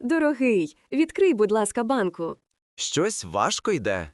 Дорогий, відкрий, будь ласка, банку. Щось важко йде.